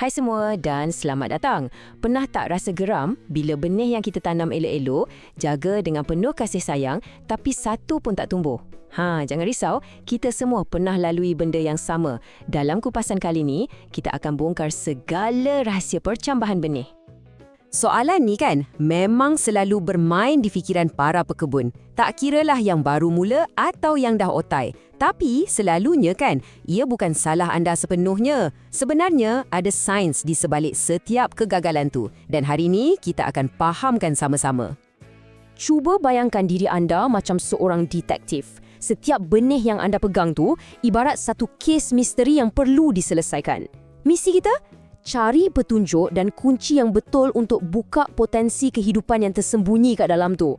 Hai semua dan selamat datang. Pernah tak rasa geram bila benih yang kita tanam elok-elok, jaga dengan penuh kasih sayang, tapi satu pun tak tumbuh? Ha, jangan risau, kita semua pernah lalui benda yang sama. Dalam kupasan kali ini, kita akan bongkar segala rahsia percambahan benih. Soalan ni kan memang selalu bermain di fikiran para pekebun. Tak kiralah yang baru mula atau yang dah otai. Tapi selalunya kan, ia bukan salah anda sepenuhnya. Sebenarnya ada sains di sebalik setiap kegagalan tu. Dan hari ini kita akan fahamkan sama-sama. Cuba bayangkan diri anda macam seorang detektif. Setiap benih yang anda pegang tu ibarat satu kes misteri yang perlu diselesaikan. Misi kita? Cari petunjuk dan kunci yang betul untuk buka potensi kehidupan yang tersembunyi kat dalam tu.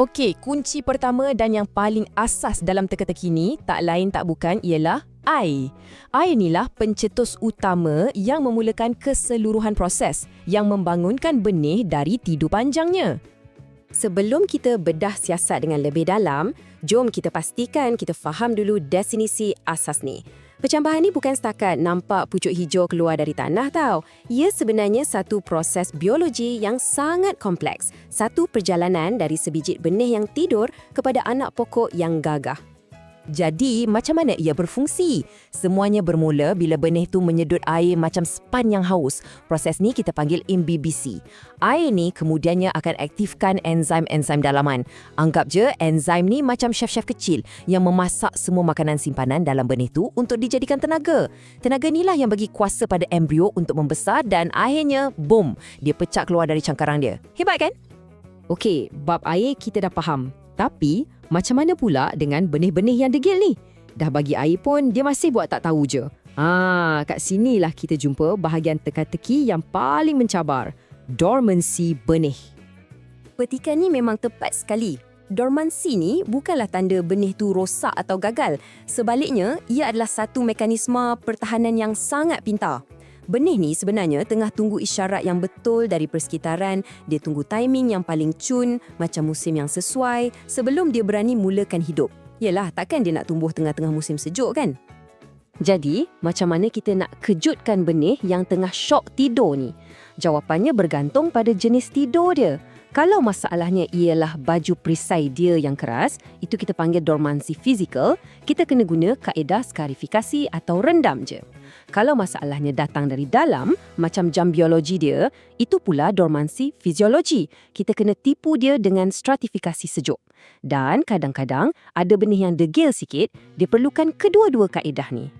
Okey, kunci pertama dan yang paling asas dalam teka-teki ni tak lain tak bukan ialah air. Air inilah pencetus utama yang memulakan keseluruhan proses yang membangunkan benih dari tidur panjangnya. Sebelum kita bedah siasat dengan lebih dalam, jom kita pastikan kita faham dulu definisi asas ni. Percambahan ni bukan setakat nampak pucuk hijau keluar dari tanah tau. Ia sebenarnya satu proses biologi yang sangat kompleks. Satu perjalanan dari sebijik benih yang tidur kepada anak pokok yang gagah. Jadi, macam mana ia berfungsi? Semuanya bermula bila benih tu menyedut air macam span yang haus. Proses ni kita panggil MBBC. Air ni kemudiannya akan aktifkan enzim-enzim dalaman. Anggap je enzim ni macam chef-chef kecil yang memasak semua makanan simpanan dalam benih tu untuk dijadikan tenaga. Tenaga inilah yang bagi kuasa pada embrio untuk membesar dan akhirnya, boom, dia pecah keluar dari cangkarang dia. Hebat kan? Okey, bab air kita dah faham. Tapi, macam mana pula dengan benih-benih yang degil ni? Dah bagi air pun, dia masih buat tak tahu je. Ah, kat sinilah kita jumpa bahagian teka-teki yang paling mencabar. Dormancy benih. Petikan ni memang tepat sekali. Dormancy ni bukanlah tanda benih tu rosak atau gagal. Sebaliknya, ia adalah satu mekanisme pertahanan yang sangat pintar. Benih ni sebenarnya tengah tunggu isyarat yang betul dari persekitaran, dia tunggu timing yang paling cun, macam musim yang sesuai sebelum dia berani mulakan hidup. Yelah, takkan dia nak tumbuh tengah-tengah musim sejuk kan? Jadi, macam mana kita nak kejutkan benih yang tengah syok tidur ni? Jawapannya bergantung pada jenis tidur dia. Kalau masalahnya ialah baju perisai dia yang keras, itu kita panggil dormancy physical, kita kena guna kaedah skarifikasi atau rendam je. Kalau masalahnya datang dari dalam, macam jam biologi dia, itu pula dormansi fiziologi. Kita kena tipu dia dengan stratifikasi sejuk. Dan kadang-kadang ada benih yang degil sikit, dia perlukan kedua-dua kaedah ni.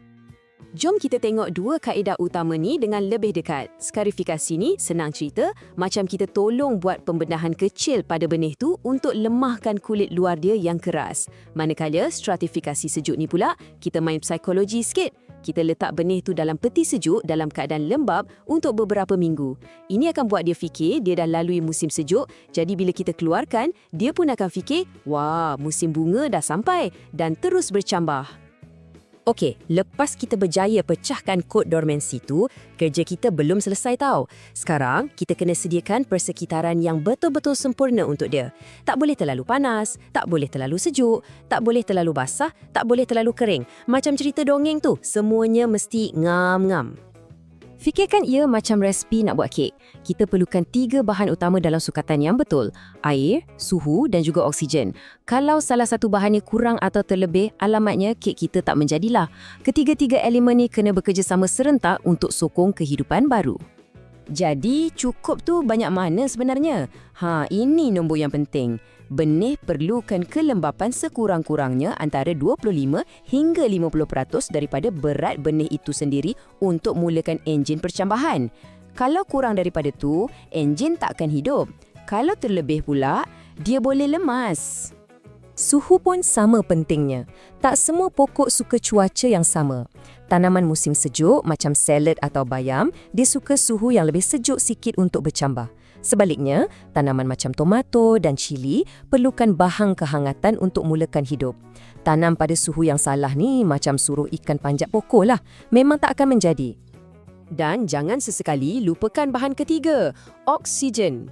Jom kita tengok dua kaedah utama ni dengan lebih dekat. Skarifikasi ni senang cerita, macam kita tolong buat pembenahan kecil pada benih tu untuk lemahkan kulit luar dia yang keras. Manakala stratifikasi sejuk ni pula, kita main psikologi sikit. Kita letak benih tu dalam peti sejuk dalam keadaan lembab untuk beberapa minggu. Ini akan buat dia fikir dia dah lalui musim sejuk, jadi bila kita keluarkan, dia pun akan fikir, wah, musim bunga dah sampai dan terus bercambah. Okey, lepas kita berjaya pecahkan kod dormancy tu, kerja kita belum selesai tau. Sekarang, kita kena sediakan persekitaran yang betul-betul sempurna untuk dia. Tak boleh terlalu panas, tak boleh terlalu sejuk, tak boleh terlalu basah, tak boleh terlalu kering. Macam cerita dongeng tu, semuanya mesti ngam-ngam. Fikirkan ia macam resipi nak buat kek. Kita perlukan tiga bahan utama dalam sukatan yang betul. Air, suhu dan juga oksigen. Kalau salah satu bahannya kurang atau terlebih, alamatnya kek kita tak menjadilah. Ketiga-tiga elemen ni kena bekerjasama serentak untuk sokong kehidupan baru. Jadi, cukup tu banyak mana sebenarnya? Ha, ini nombor yang penting. Benih perlukan kelembapan sekurang-kurangnya antara 25 hingga 50% daripada berat benih itu sendiri untuk mulakan enjin percambahan. Kalau kurang daripada tu, enjin tak akan hidup. Kalau terlebih pula, dia boleh lemas. Suhu pun sama pentingnya. Tak semua pokok suka cuaca yang sama. Tanaman musim sejuk macam salad atau bayam, dia suka suhu yang lebih sejuk sikit untuk bercambah. Sebaliknya, tanaman macam tomato dan cili perlukan bahang kehangatan untuk mulakan hidup. Tanam pada suhu yang salah ni macam suruh ikan panjat pokok lah. Memang tak akan menjadi. Dan jangan sesekali lupakan bahan ketiga, oksigen.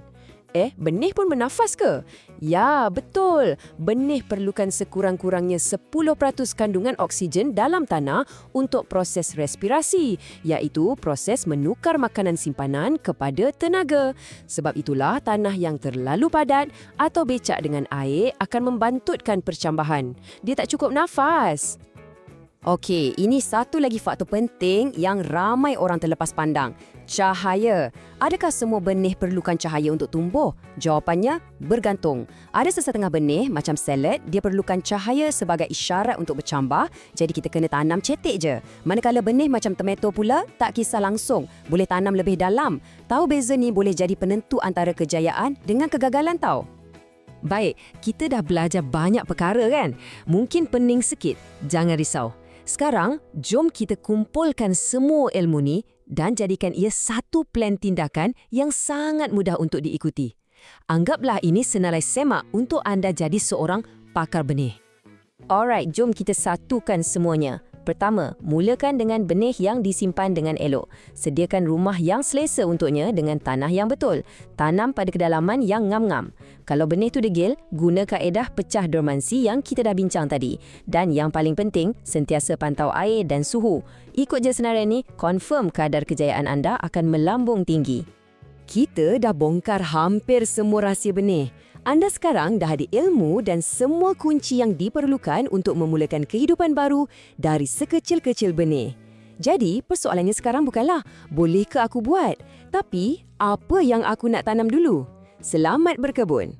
Eh, benih pun bernafas ke? Ya, betul. Benih perlukan sekurang-kurangnya 10% kandungan oksigen dalam tanah untuk proses respirasi, iaitu proses menukar makanan simpanan kepada tenaga. Sebab itulah tanah yang terlalu padat atau becak dengan air akan membantutkan percambahan. Dia tak cukup nafas. Okey, ini satu lagi faktor penting yang ramai orang terlepas pandang. Cahaya. Adakah semua benih perlukan cahaya untuk tumbuh? Jawapannya, bergantung. Ada sesetengah benih, macam salad, dia perlukan cahaya sebagai isyarat untuk bercambah, jadi kita kena tanam cetek je. Manakala benih macam tomato pula, tak kisah langsung. Boleh tanam lebih dalam. Tahu beza ni boleh jadi penentu antara kejayaan dengan kegagalan tau. Baik, kita dah belajar banyak perkara kan? Mungkin pening sikit. Jangan risau. Sekarang, jom kita kumpulkan semua ilmu ni dan jadikan ia satu plan tindakan yang sangat mudah untuk diikuti. Anggaplah ini senalai semak untuk anda jadi seorang pakar benih. Alright, jom kita satukan semuanya. Pertama, mulakan dengan benih yang disimpan dengan elok. Sediakan rumah yang selesa untuknya dengan tanah yang betul. Tanam pada kedalaman yang ngam-ngam. Kalau benih tu degil, guna kaedah pecah dormansi yang kita dah bincang tadi. Dan yang paling penting, sentiasa pantau air dan suhu. Ikut je senarai ni, confirm kadar kejayaan anda akan melambung tinggi. Kita dah bongkar hampir semua rahsia benih. Anda sekarang dah ada ilmu dan semua kunci yang diperlukan untuk memulakan kehidupan baru dari sekecil-kecil benih. Jadi, persoalannya sekarang bukanlah boleh ke aku buat, tapi apa yang aku nak tanam dulu? Selamat berkebun!